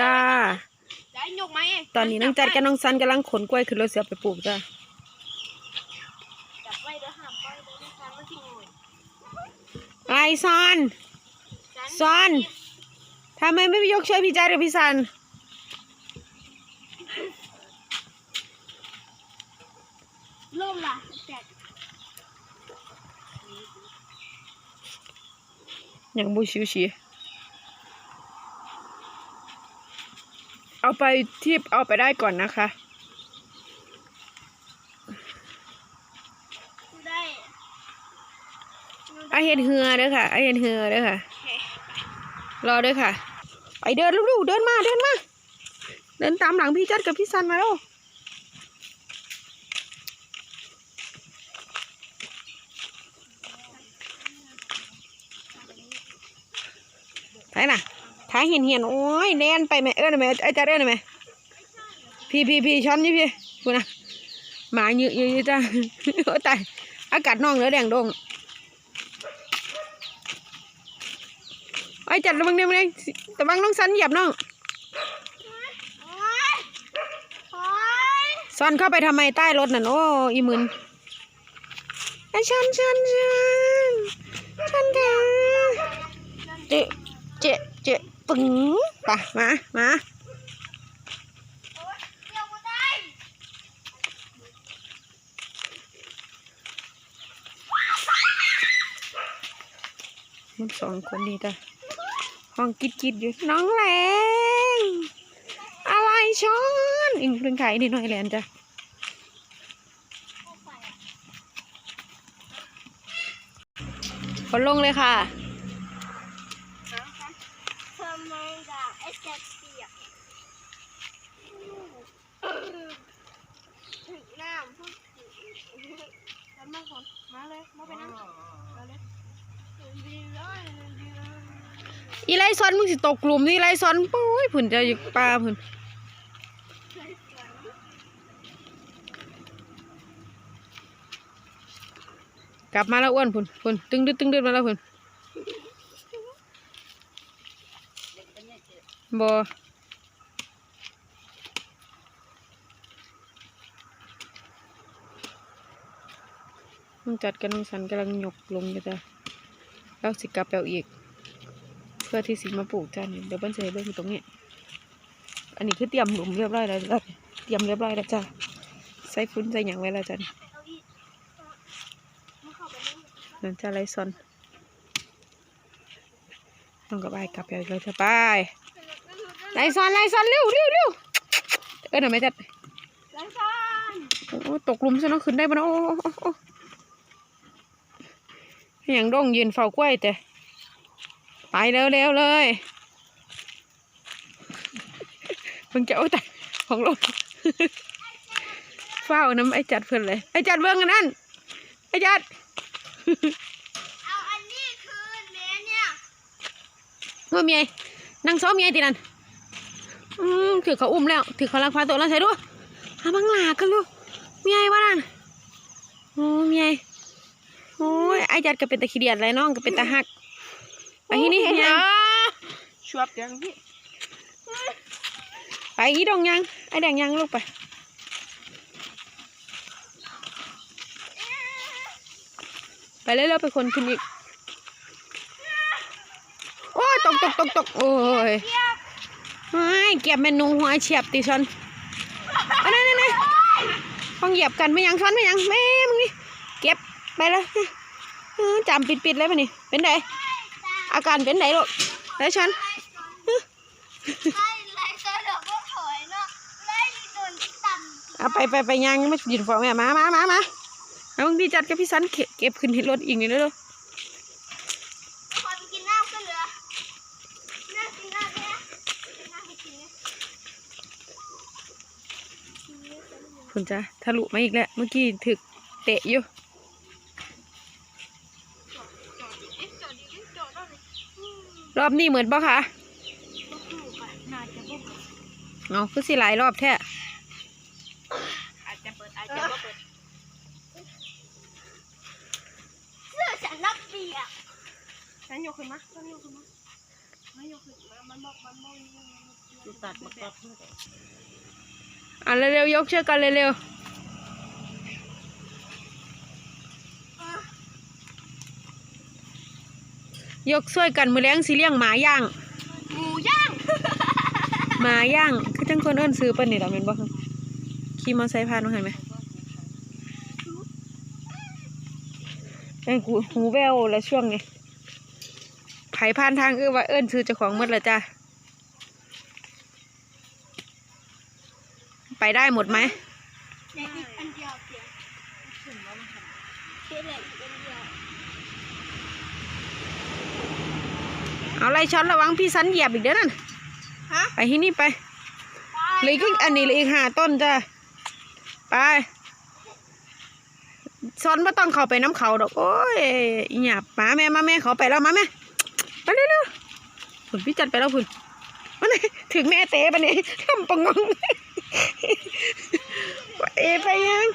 จ้า ได้ยกไหมตอนนี้น้องจัดกับน้องซันกำลังขนกล้วยขึ้นรถเสียไปปลูกจ้าจับไว้เด้อห้ามปล่อยเด้อนะคะมันสิงอยไอซอนซอนทำไมไม่ไปยกช่วยพี่จัดกับพี่ซันล่มล่ะแตกอย่างบูชิวชีเอา ไปที่เอาไปได้ก่อนนะคะได้ไอเห็นเหือเด้อค่ะไอเห็นเหือเด้อค่ะ รอเด้อค่ะไปเดินลูกๆเดินมาเดินมาเดินตามหลังพี่จัดกับพี่ซันมาแล้วใช่น่ะ ท้ายเห็นเห็นโอ้ยแน่นไปไหมเอิ้นไหมไอ้จัดเอิ้นไหมพี่พี่พี่ช้อนนี่พี่คุณนะหมาเยอะเยอะจ้าโอ้ตายอากาศน้องเหลือแดงดงไอ้จัดระวังเดี๋ยวนี้ระวังน้องสันเหยียบน้องซ่อนเข้าไปทำไมใต้รถน่ะโอ้อีมึนไอ้ชันชันชันชันค่ะเจเจ๊เจ๊ ปึ๋งไปมา มามันสองคนนี้จ้ะห้องกิดกิดอยู่น้องแรงอะไรช้อนอิงเรื่องไข่นิดหน่อยแลนจ้ะคนลงเลยค่ะ ทำไม ล่ะไอ้แจ็คเปียกถึงน้ำพูดถึงแล้วมาคนมาเลยมาไปนั่งมาเลยดีเลยอีไรซอนมึงสิตกกลุ่มนี่ไรซอนปุ้ยผุนจะอยู่ปลาผุนกลับมาแล้วอ้วนผุนผุนตึงดึดตึงดึดมาแล้วผุน บอมึงจัดกันน้องสันกำลังหยกลงอยู่จ้ะแล้วสิกลับไปเอาอีก เพื่อที่สิมาปลูกจ้านี่เดี๋ยวเปิ้ลจะเบิ่งอยู่ตรงนี้ อันนี้คือเตรียมหลุมเรียบร้อยแล้วจ้ะเตรียมเรียบร้อยแล้วจ้ะใส่ฟุ้นใส่หยังไว้แล้วจ้ะนี่เอาอีกมาเข้าไปนั่งนั่นจ้ะไรซอนต้องกับไอ้กลับไปเอาอีกเลยเถอะไป ไรซอนไรซอนเร็วเร็วเร็วเออหน่อยไหมจัดแล้วกันโอ้ตกหลุมซะเนาะขึ้นได้ปะเนาะโอ้โอ้โอ้โอ้ให้หยังดงยืนเฝ้ากล้วยแต่ไปเร็วเร็วเลยเพิ่งจะโอ้แต่ของลงเฝ้าน้ำไอ้จัดเพื่อนเลยไอ้จัดเบิ่งกันนั่นไอ้จัดเอาอันนี้คืนแม่เนี่ยว่าเมียนั่งซ้อมเมียตีนั่น อืมถือเขาอุ้มแล้ว ถือเขาลักพาตัวแล้วใส่ด้วยหาบังหลากันลูกเมียวะนั่นโอ้เมียโอ้ยไอ้จัดก็เป็นตะขี้เดียดไรน้องก็เป็นตะหักไปที่นี่ยังชวบยังพี่ไปอีดงยังไอ้แดงยังลูกไปไปเร็วๆไปคนขึ้นอีก โอ้ยตกตกตกตกโอ้ยไม่ เก็บเมนูหัวเฉียบติชนอันนั้นนี่ต้องเหยียบกันไม่ยังช้อนไม่ยังแม่มึงนี่เก็บไปเลยเออจำปิดปิดๆเลยมันนี่เป็นไงอาการเป็นไงลูกแล้วชนไล่ไล่ก็เดี๋ยวก็ถอยเนาะไล่โดนต่ำเอาไปไปไปยังไม่หยุดฟองแม่มามามามาเอามึงพี่จัดกับพี่สันเก็บเก็บขึ้นที่รถอีกนี่เด้อคอยไปกินน้ำกันเหรอน้ำกินน้ำเนี่ยน้ำให้กินเนี่ย คุณจ้ะทะลุมาอีกแล้วเมื่อกี้ถึกเตะอยู่รอบนี้เหมือนปะคะบ่ถูกอะน่าะบ่ถูกเอาคือสิหลายรอบแท้อาจจะเปิดอาจจะเปิดเสื้อฉันนักเปียกฉันโยกขึ้นมาฉันโยกขึ้นมาไม่โยกขึ้นมามันบอกมันบอกตัดมาตัด ออะเร็วๆยกเชือกกันเร็วๆยกช่วยกันมือแรงสีเลี้ยงหมาย่างหมูย่างหมาย่างคือจังคนเอิ้นซื้อเปิ้นนี่ดอกแม่นบ่คะขี่มอเตอร์ไซค์ผ่านมาเห็นไหมไอ้กูหูแววแล้วช่วงนี้ไผผ่านทางเออว่าเอิ้นซื้อเจ้าของหมดแล้วจ้ะ ไปได้หมดไหมเด็กอีกอันเดียวเสียถึงแล้วนะคะเด็กอีกอันเดียวเอาไรช้อนระวังพี่สันเหยียบอีกเด้อนั่นฮะไปที่นี่ไปเหลืออีกอันนี้เหลืออีกห้าต้นจ้ะไปซ้อนไม่ต้องเข้าไปน้ำเขาดอกโอ้ยอีหยาบมาแม่มาแม่เขาไปแล้วมาแม่ไปเร็วๆคุณพี่จัดไปแล้วคุณมาเลยถึงแม่เตะปะเนี่ยทำปะงง เอไปยัง